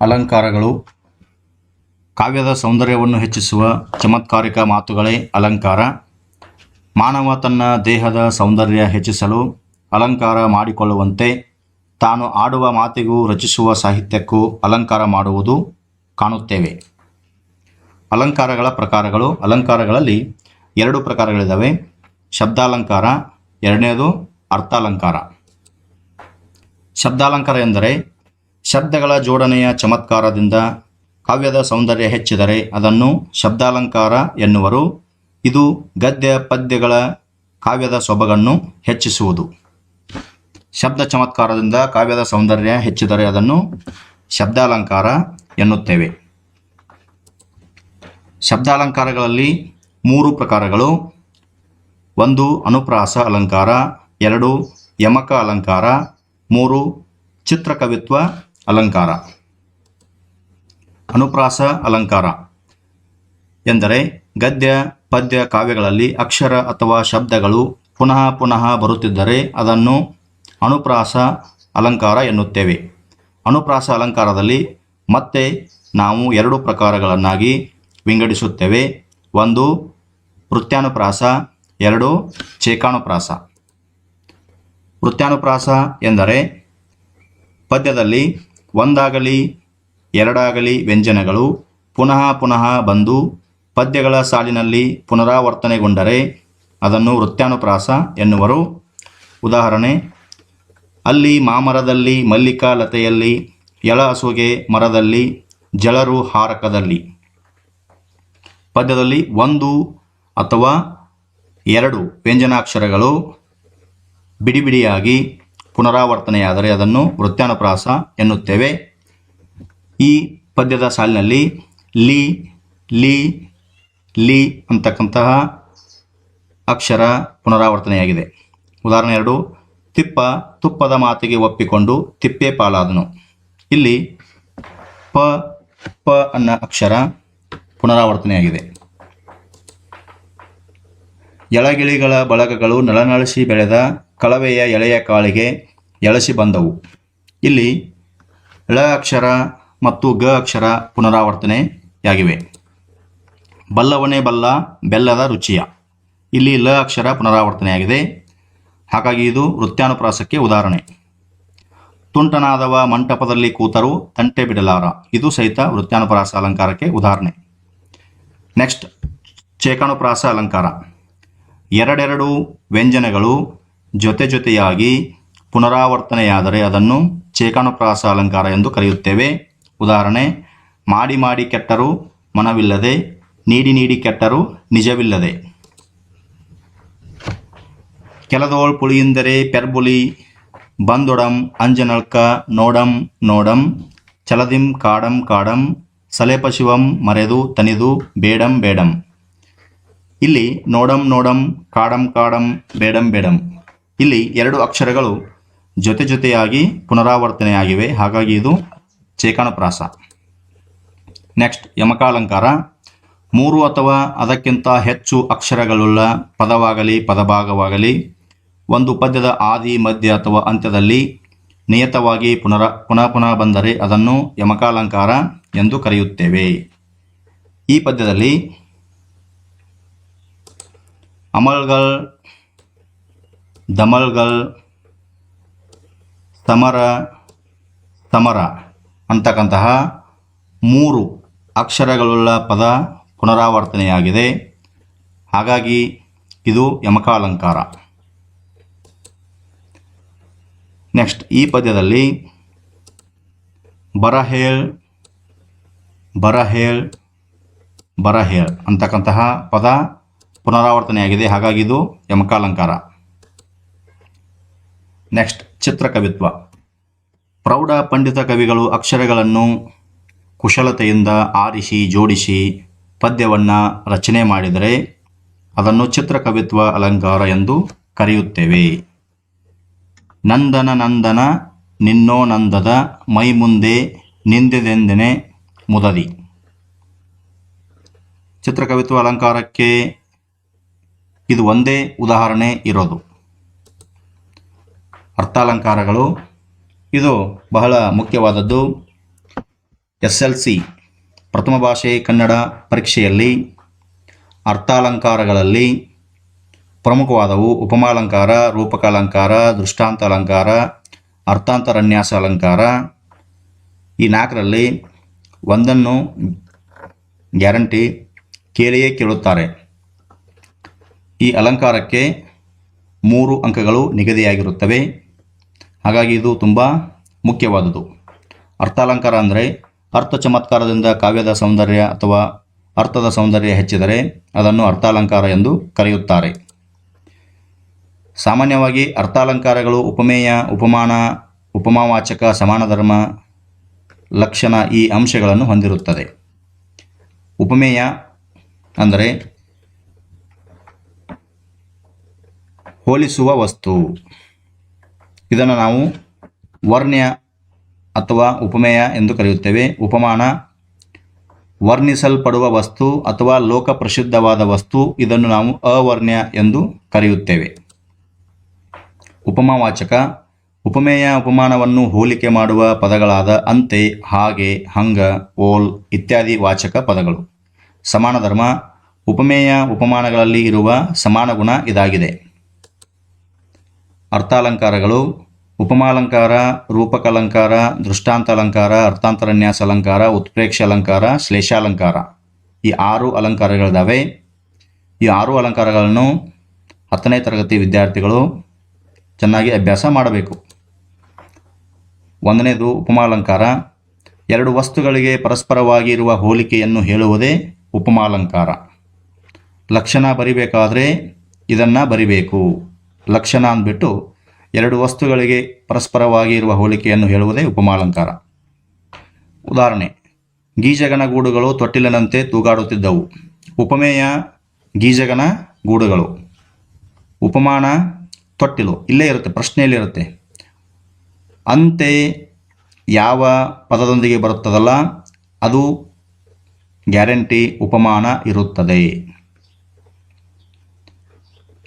ಅಲಂಕಾರಗಳು. ಕಾವ್ಯದ ಸೌಂದರ್ಯವನ್ನು ಹೆಚ್ಚಿಸುವ ಚಮತ್ಕಾರಿಕ ಮಾತುಗಳೇ ಅಲಂಕಾರ. ಮಾನವ ತನ್ನ ದೇಹದ ಸೌಂದರ್ಯ ಹೆಚ್ಚಿಸಲು ಅಲಂಕಾರ ಮಾಡಿಕೊಳ್ಳುವಂತೆ ತಾನು ಆಡುವ ಮಾತಿಗೂ ರಚಿಸುವ ಸಾಹಿತ್ಯಕ್ಕೂ ಅಲಂಕಾರ ಮಾಡುವುದು ಕಾಣುತ್ತೇವೆ. ಅಲಂಕಾರಗಳ ಪ್ರಕಾರಗಳು, ಅಲಂಕಾರಗಳಲ್ಲಿ ಎರಡು ಪ್ರಕಾರಗಳಿದ್ದಾವೆ ಶಬ್ದಾಲಂಕಾರ, ಎರಡನೇದು ಅರ್ಥಾಲಂಕಾರ. ಶಬ್ದಾಲಂಕಾರ ಎಂದರೆ ಶಬ್ದಗಳ ಜೋಡಣೆಯ ಚಮತ್ಕಾರದಿಂದ ಕಾವ್ಯದ ಸೌಂದರ್ಯ ಹೆಚ್ಚಿದರೆ ಅದನ್ನು ಶಬ್ದಾಲಂಕಾರ ಎನ್ನುವರು. ಇದು ಗದ್ಯ ಪದ್ಯಗಳ ಕಾವ್ಯದ ಸೊಬಗನ್ನು ಹೆಚ್ಚಿಸುವುದು. ಶಬ್ದ ಚಮತ್ಕಾರದಿಂದ ಕಾವ್ಯದ ಸೌಂದರ್ಯ ಹೆಚ್ಚಿದರೆ ಅದನ್ನು ಶಬ್ದಾಲಂಕಾರ ಎನ್ನುತ್ತೇವೆ. ಶಬ್ದಾಲಂಕಾರಗಳಲ್ಲಿ ಮೂರು ಪ್ರಕಾರಗಳು. ಒಂದು ಅನುಪ್ರಾಸ ಅಲಂಕಾರ, ಎರಡು ಯಮಕ ಅಲಂಕಾರ, ಮೂರು ಚಿತ್ರಕವಿತ್ವ ಅಲಂಕಾರ. ಅನುಪ್ರಾಸ ಅಲಂಕಾರ ಎಂದರೆ ಗದ್ಯ, ಪದ್ಯ ಕಾವ್ಯಗಳಲ್ಲಿ ಅಕ್ಷರ ಅಥವಾ ಶಬ್ದಗಳು ಪುನಃ ಪುನಃ ಬರುತ್ತಿದ್ದರೆ ಅದನ್ನು ಅನುಪ್ರಾಸ ಅಲಂಕಾರ ಎನ್ನುತ್ತೇವೆ. ಅನುಪ್ರಾಸ ಅಲಂಕಾರದಲ್ಲಿ ಮತ್ತೆ ನಾವು ಎರಡು ಪ್ರಕಾರಗಳನ್ನಾಗಿ ವಿಂಗಡಿಸುತ್ತೇವೆ. ಒಂದು ವೃತ್ಯಾನುಪ್ರಾಸ, ಎರಡು ಚೇಕಾನುಪ್ರಾಸ. ವೃತ್ಯಾನುಪ್ರಾಸ ಎಂದರೆ ಪದ್ಯದಲ್ಲಿ ಒಂದಾಗಲಿ, ಎರಡಾಗಲಿ ವ್ಯಂಜನಗಳು ಪುನಃ ಪುನಃ ಬಂದು ಪದ್ಯಗಳ ಸಾಲಿನಲ್ಲಿ ಪುನರಾವರ್ತನೆಗೊಂಡರೆ ಅದನ್ನು ವೃತ್ಯಾನುಪ್ರಾಸ ಎನ್ನುವರು. ಉದಾಹರಣೆ, ಅಲ್ಲಿ ಮಾಮರದಲ್ಲಿ ಮಲ್ಲಿಕಾ ಲತೆಯಲ್ಲಿ ಎಳ ಹಸುಗೆ ಮರದಲ್ಲಿ ಜಲರು ಹಾರಕದಲ್ಲಿ. ಪದ್ಯದಲ್ಲಿ ಒಂದು ಅಥವಾ ಎರಡು ವ್ಯಂಜನಾಕ್ಷರಗಳು ಬಿಡಿ ಬಿಡಿಯಾಗಿ ಪುನರಾವರ್ತನೆಯಾದರೆ ಅದನ್ನು ವೃತ್ಯಾನುಪ್ರಾಸ ಎನ್ನುತ್ತೇವೆ. ಈ ಪದ್ಯದ ಸಾಲಿನಲ್ಲಿ ಲಿ ಲಿ ಲಿ ಅಂತಕ್ಕಂತಹ ಅಕ್ಷರ ಪುನರಾವರ್ತನೆಯಾಗಿದೆ. ಉದಾಹರಣೆ ಎರಡು, ತಿಪ್ಪ ತುಪ್ಪದ ಮಾತಿಗೆ ಒಪ್ಪಿಕೊಂಡು ತಿಪ್ಪೆ ಪಾಲಾದನು. ಇಲ್ಲಿ ಪ ಪ ಅನ್ನೋ ಅಕ್ಷರ ಪುನರಾವರ್ತನೆಯಾಗಿದೆ. ಎಳಗಿಳಿಗಳ ಬಳಗಗಳು ನಳನಳಿಸಿ ಬೆಳೆದ ಕಳವೆಯ ಎಳೆಯ ಕಾಳಿಗೆ ಎಳಸಿ ಬಂದವು. ಇಲ್ಲಿ ಳ ಅಕ್ಷರ ಮತ್ತು ಗ ಅಕ್ಷರ ಪುನರಾವರ್ತನೆಯಾಗಿವೆ. ಬಲ್ಲವನೇ ಬಲ್ಲ, ಬೆಲ್ಲದ ರುಚಿಯ. ಇಲ್ಲಿ ಲ ಅಕ್ಷರ ಪುನರಾವರ್ತನೆಯಾಗಿದೆ. ಹಾಗಾಗಿ ಇದು ವೃತ್ಯಾನುಪ್ರಾಸಕ್ಕೆ ಉದಾಹರಣೆ. ತುಂಟನಾದವ ಮಂಟಪದಲ್ಲಿ ಕೂತರು ತಂಟೆ ಬಿಡಲಾರ. ಇದು ಸಹಿತ ವೃತ್ಯಾನುಪ್ರಾಸ ಅಲಂಕಾರಕ್ಕೆ ಉದಾಹರಣೆ. ನೆಕ್ಸ್ಟ್, ಚೇಕಾನುಪ್ರಾಸ ಅಲಂಕಾರ. ಎರಡೆರಡು ವ್ಯಂಜನಗಳು ಜೊತೆ ಜೊತೆಯಾಗಿ ಪುನರಾವರ್ತನೆಯಾದರೆ ಅದನ್ನು ಚೇಕಾನುಪ್ರಾಸ ಅಲಂಕಾರ ಎಂದು ಕರೆಯುತ್ತೇವೆ. ಉದಾಹರಣೆ, ಮಾಡಿ ಮಾಡಿ ಕೆಟ್ಟರು ಮನವಿಲ್ಲದೆ, ನೀಡಿ ನೀಡಿ ಕೆಟ್ಟರು ನಿಜವಿಲ್ಲದೆ. ಕೆಲದೋಳ್ ಪುಳಿಯಿಂದರೆ ಪೆರ್ಬುಲಿ, ಬಂದೊಡಂ, ಅಂಜನಳ್ಕ, ನೋಡಂ ನೋಡಂ, ಚಲದಿಂ, ಕಾಡಂ ಕಾಡಂ, ಸಲೇಪ ಶಿವಂ, ಮರೆದು, ತನಿದು, ಬೇಡಂ ಬೇಡಂ. ಇಲ್ಲಿ ನೋಡಂ ನೋಡಂ, ಕಾಡಂ ಕಾಡಂ, ಬೇಡಂ ಬೇಡಂ. ಇಲ್ಲಿ ಎರಡು ಅಕ್ಷರಗಳು ಜೊತೆ ಜೊತೆಯಾಗಿ ಪುನರಾವರ್ತನೆಯಾಗಿವೆ. ಹಾಗಾಗಿ ಇದು ಚೇಕಣಪ್ರಾಸ ನೆಕ್ಸ್ಟ್ ಯಮಕಾಲಂಕಾರ. ಮೂರು ಅಥವಾ ಅದಕ್ಕಿಂತ ಹೆಚ್ಚು ಅಕ್ಷರಗಳುಳ್ಳ ಪದವಾಗಲಿ, ಪದಭಾಗವಾಗಲಿ, ಒಂದು ಪದ್ಯದ ಆದಿ, ಮಧ್ಯ ಅಥವಾ ಅಂತ್ಯದಲ್ಲಿ ನಿಯತವಾಗಿ ಪುನರ, ಪುನಃ ಪುನಃ ಬಂದರೆ ಅದನ್ನು ಯಮಕಾಲಂಕಾರ ಎಂದು ಕರೆಯುತ್ತೇವೆ. ಈ ಪದ್ಯದಲ್ಲಿ ಅಮಲ್ಗಳ್ ದಮಲ್ಗಳ್ ಸಮರ ಸಮರ ಅಂತಕ್ಕಂತಹ ಮೂರು ಅಕ್ಷರಗಳುಳ್ಳ ಪದ ಪುನರಾವರ್ತನೆಯಾಗಿದೆ. ಹಾಗಾಗಿ ಇದು ಯಮಕಾಲಂಕಾರ. ನೆಕ್ಸ್ಟ್, ಈ ಪದ್ಯದಲ್ಲಿ ಬರಹೇಳ್ ಬರಹೇಳ್ ಬರಹೇಳ್ ಅಂತಕ್ಕಂತಹ ಪದ ಪುನರಾವರ್ತನೆಯಾಗಿದೆ. ಹಾಗಾಗಿ ಇದು ಯಮಕಾಲಂಕಾರ. ನೆಕ್ಸ್ಟ್ ಚಿತ್ರಕವಿತ್ವ. ಪ್ರೌಢ ಪಂಡಿತ ಕವಿಗಳು ಅಕ್ಷರಗಳನ್ನು ಕುಶಲತೆಯಿಂದ ಆರಿಸಿ, ಜೋಡಿಸಿ ಪದ್ಯವನ್ನು ರಚನೆ ಮಾಡಿದರೆ ಅದನ್ನು ಚಿತ್ರಕವಿತ್ವ ಅಲಂಕಾರ ಎಂದು ಕರೆಯುತ್ತೇವೆ. ನಂದನ ನಂದನ, ನಿನ್ನೋ ನಂದದ, ಮೈ ಮುಂದೆ ನಿಂದೆದೆಂದೆನೆ ಮುದದಿ. ಚಿತ್ರಕವಿತ್ವ ಅಲಂಕಾರಕ್ಕೆ ಇದು ಒಂದೇ ಉದಾಹರಣೆ ಇರೋದು. ಅರ್ಥಾಲಂಕಾರಗಳು. ಇದು ಬಹಳ ಮುಖ್ಯವಾದದ್ದು. ಎಸ್ ಎಲ್ ಸಿ, ಪ್ರಥಮ ಭಾಷೆ ಕನ್ನಡ ಪರೀಕ್ಷೆಯಲ್ಲಿ, ಅರ್ಥಾಲಂಕಾರಗಳಲ್ಲಿ ಪ್ರಮುಖವಾದವು ಉಪಮಾಲಂಕಾರ, ರೂಪಕಾಲಂಕಾರ ದೃಷ್ಟಾಂತ ಅಲಂಕಾರ ಅರ್ಥಾಂತರನ್ಯಾಸ ಅಲಂಕಾರ ಈ ನಾಲ್ಕರಲ್ಲಿ ಒಂದನ್ನು ಗ್ಯಾರಂಟಿ ಕೇಳಿಯೇ ಕೇಳುತ್ತಾರೆ. ಈ ಅಲಂಕಾರಕ್ಕೆ ಮೂರು ಅಂಕಗಳು ನಿಗದಿಯಾಗಿರುತ್ತವೆ. ಹಾಗಾಗಿ ಇದು ತುಂಬ ಮುಖ್ಯವಾದುದು ಅರ್ಥಾಲಂಕಾರ ಅಂದರೆ ಅರ್ಥ ಚಮತ್ಕಾರದಿಂದ ಕಾವ್ಯದ ಸೌಂದರ್ಯ ಅಥವಾ ಅರ್ಥದ ಸೌಂದರ್ಯ ಹೆಚ್ಚಿದರೆ ಅದನ್ನು ಅರ್ಥಾಲಂಕಾರ ಎಂದು ಕರೆಯುತ್ತಾರೆ. ಸಾಮಾನ್ಯವಾಗಿ ಅರ್ಥಾಲಂಕಾರಗಳು ಉಪಮೇಯ, ಉಪಮಾನ, ಉಪಮಾವಾಚಕ ಸಮಾನ ಧರ್ಮ ಲಕ್ಷಣ ಈ ಅಂಶಗಳನ್ನು ಹೊಂದಿರುತ್ತದೆ. ಉಪಮೇಯ ಅಂದರೆ ಹೋಲಿಸುವ ವಸ್ತು. ಇದನ್ನು ನಾವು ವರ್ಣ್ಯ ಅಥವಾ ಉಪಮೇಯ ಎಂದು ಕರೆಯುತ್ತೇವೆ. ಉಪಮಾನ, ವರ್ಣಿಸಲ್ಪಡುವ ವಸ್ತು ಅಥವಾ ಲೋಕ ಪ್ರಸಿದ್ಧವಾದ ವಸ್ತು, ಇದನ್ನು ನಾವು ಅವರ್ಣ್ಯ ಎಂದು ಕರೆಯುತ್ತೇವೆ. ಉಪಮಾವಾಚಕ, ಉಪಮೇಯ ಉಪಮಾನವನ್ನು ಹೋಲಿಕೆ ಮಾಡುವ ಪದಗಳಾದ ಅಂತೆ, ಹಾಗೆ, ಹಂಗ, ಓಲ್ ಇತ್ಯಾದಿ ವಾಚಕ ಪದಗಳು. ಸಮಾನ ಧರ್ಮ ಉಪಮೇಯ ಉಪಮಾನಗಳಲ್ಲಿ ಇರುವ ಸಮಾನ ಗುಣ ಇದಾಗಿದೆ. ಅರ್ಥಾಲಂಕಾರಗಳು, ಉಪಮಾಲಂಕಾರ, ರೂಪಕಾಲಂಕಾರ ದೃಷ್ಟಾಂತ ಅಲಂಕಾರ ಅರ್ಥಾಂತರನ್ಯಾಸ ಅಲಂಕಾರ ಉತ್ಪ್ರೇಕ್ಷ ಅಲಂಕಾರ ಶ್ಲೇಷಾಲಂಕಾರ ಈ ಆರು ಅಲಂಕಾರಗಳಿದ್ದಾವೆ ಈ ಆರು ಅಲಂಕಾರಗಳನ್ನು ಹತ್ತನೇ ತರಗತಿ ವಿದ್ಯಾರ್ಥಿಗಳು ಚೆನ್ನಾಗಿ ಅಭ್ಯಾಸ ಮಾಡಬೇಕು. ಒಂದನೇದು ಉಪಮಾಲಂಕಾರ. ಎರಡು ವಸ್ತುಗಳಿಗೆ ಪರಸ್ಪರವಾಗಿ ಇರುವ ಹೋಲಿಕೆಯನ್ನು ಹೇಳುವುದೇ ಉಪಮಾಲಂಕಾರ. ಲಕ್ಷಣ ಬರಿಬೇಕಾದರೆ ಇದನ್ನು ಬರಿಬೇಕು. ಲಕ್ಷಣ ಅಂದ್ಬಿಟ್ಟು ಎರಡು ವಸ್ತುಗಳಿಗೆ ಪರಸ್ಪರವಾಗಿ ಇರುವ ಹೋಲಿಕೆಯನ್ನು ಹೇಳುವುದೇ ಉಪಮಾಲಂಕಾರ. ಉದಾಹರಣೆ ಗೀಜಗಣ ಗೂಡುಗಳು ತೊಟ್ಟಿಲಿನಂತೆ ತೂಗಾಡುತ್ತಿದ್ದವು. ಉಪಮೇಯ ಗೀಜಗಣ ಗೂಡುಗಳು. ಉಪಮಾನ, ತೊಟ್ಟಿಲು, ಇಲ್ಲೇ ಇರುತ್ತೆ, ಪ್ರಶ್ನೆಯಲ್ಲಿರುತ್ತೆ. ಅಂತೆ ಯಾವ ಪದದೊಂದಿಗೆ ಬರುತ್ತದಲ್ಲ, ಅದು ಗ್ಯಾರಂಟಿ ಉಪಮಾನ ಇರುತ್ತದೆ.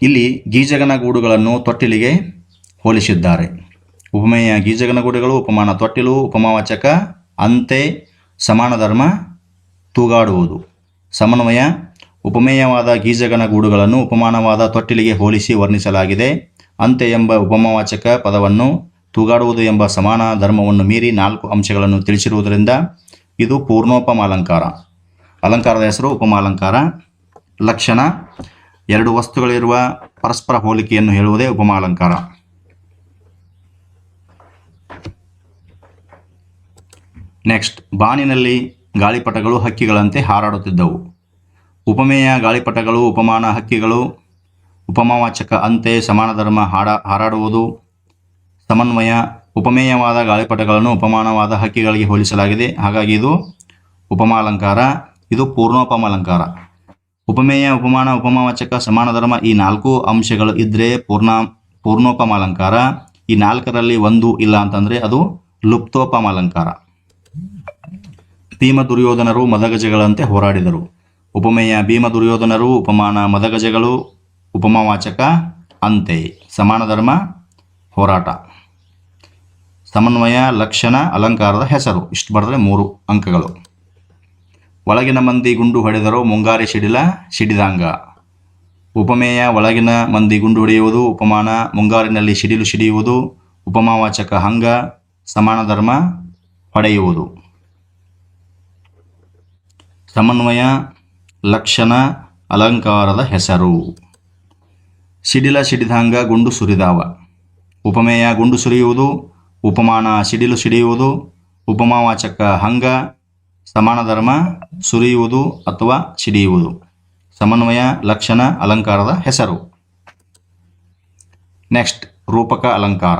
ಇಲ್ಲಿ ಗೀಜಗನ ಗೂಡುಗಳನ್ನು ತೊಟ್ಟಿಲಿಗೆ ಹೋಲಿಸಿದ್ದಾರೆ. ಉಪಮೇಯ ಗೀಜಗನ ಗೂಡುಗಳು ಉಪಮಾನ ತೊಟ್ಟಿಲು, ಉಪಮಾವಾಚಕ, ಅಂತೆ ಸಮಾನ ಧರ್ಮ ತೂಗಾಡುವುದು. ಸಮನ್ವಯ, ಉಪಮೇಯವಾದ ಗೀಜಗನ ಗೂಡುಗಳನ್ನು ಉಪಮಾನವಾದ ತೊಟ್ಟಿಲಿಗೆ ಹೋಲಿಸಿ ವರ್ಣಿಸಲಾಗಿದೆ. ಅಂತೆ ಎಂಬ ಉಪಮಾವಾಚಕ ಪದವನ್ನು, ತೂಗಾಡುವುದು ಎಂಬ ಸಮಾನ ಧರ್ಮವನ್ನು ಮೀರಿ ನಾಲ್ಕು ಅಂಶಗಳನ್ನು ತಿಳಿಸಿರುವುದರಿಂದ ಇದು ಪೂರ್ಣೋಪಮಾಲಂಕಾರ. ಅಲಂಕಾರದ ಹೆಸರು ಉಪಮಾಲಂಕಾರ. ಲಕ್ಷಣ ಎರಡು ವಸ್ತುಗಳಿರುವ ಪರಸ್ಪರ ಹೋಲಿಕೆಯನ್ನು ಹೇಳುವುದೇ ಉಪಮಾಲಂಕಾರ. ನೆಕ್ಸ್ಟ್, ಬಾನಿನಲ್ಲಿ ಗಾಳಿಪಟಗಳು ಹಕ್ಕಿಗಳಂತೆ ಹಾರಾಡುತ್ತಿದ್ದವು. ಉಪಮೇಯ ಗಾಳಿಪಟಗಳು, ಉಪಮಾನ ಹಕ್ಕಿಗಳು, ಉಪಮಾವಾಚಕ ಅಂತೆ ಸಮಾನ ಧರ್ಮ ಹಾಡ, ಹಾರಾಡುವುದು. ಸಮನ್ವಯ, ಉಪಮೇಯವಾದ ಗಾಳಿಪಟಗಳನ್ನು ಉಪಮಾನವಾದ ಹಕ್ಕಿಗಳಿಗೆ ಹೋಲಿಸಲಾಗಿದೆ. ಹಾಗಾಗಿ ಇದು ಉಪಮಾಲಂಕಾರ, ಇದು ಪೂರ್ಣೋಪಮಾಲಂಕಾರ. ಉಪಮೇಯ, ಉಪಮಾನ, ಉಪಮಾವಾಚಕ ಸಮಾನ ಧರ್ಮ ಈ ನಾಲ್ಕು ಅಂಶಗಳು ಇದ್ದರೆ ಪೂರ್ಣ, ಪೂರ್ಣೋಪಮಾಲಂಕಾರ. ಈ ನಾಲ್ಕರಲ್ಲಿ ಒಂದು ಇಲ್ಲ ಅಂತಂದರೆ ಅದು ಲುಪ್ತೋಪಮಾಲಂಕಾರ. ಭೀಮ ದುರ್ಯೋಧನರು ಮದಗಜಗಳಂತೆ ಹೋರಾಡಿದರು. ಉಪಮೇಯ, ಭೀಮ ದುರ್ಯೋಧನರು ಉಪಮಾನ, ಮದಗಜಗಳು ಉಪಮಾವಾಚಕ ಅಂತೆ ಸಮಾನ ಧರ್ಮ ಹೋರಾಟ. ಸಮನ್ವಯ, ಲಕ್ಷಣ, ಅಲಂಕಾರದ ಹೆಸರು. ಇಷ್ಟು ಬರೆದ್ರೆ ಮೂರು ಅಂಕಗಳು. ಒಳಗಿನ ಮಂದಿ ಗುಂಡು ಹೊಡೆದರು ಮುಂಗಾರಿ ಸಿಡಿಲ ಸಿಡಿದಾಂಗ ಉಪಮೇಯ ಒಳಗಿನ ಮಂದಿ ಗುಂಡು ಹೊಡೆಯುವುದು ಉಪಮಾನ, ಮುಂಗಾರಿನಲ್ಲಿ ಸಿಡಿಲು ಸಿಡಿಯುವುದು ಉಪಮಾವಾಚಕ ಹಂಗ, ಸಮಾನ ಧರ್ಮ ಹೊಡೆಯುವುದು ಸಮನ್ವಯ, ಲಕ್ಷಣ, ಅಲಂಕಾರದ ಹೆಸರು. ಸಿಡಿಲ ಸಿಡಿದಾಂಗ ಗುಂಡು ಸುರಿದಾವ. ಉಪಮೇಯ ಗುಂಡು ಸುರಿಯುವುದು ಉಪಮಾನ ಸಿಡಿಲು ಸಿಡಿಯುವುದು ಉಪಮಾವಾಚಕ ಹಂಗ ಸಮಾನ ಧರ್ಮ ಸುರಿಯುವುದು ಅಥವಾ ಸಿಡಿಯುವುದು. ಸಮನ್ವಯ ಲಕ್ಷಣ ಅಲಂಕಾರದ ಹೆಸರು. ನೆಕ್ಸ್ಟ್ ರೂಪಕ ಅಲಂಕಾರ.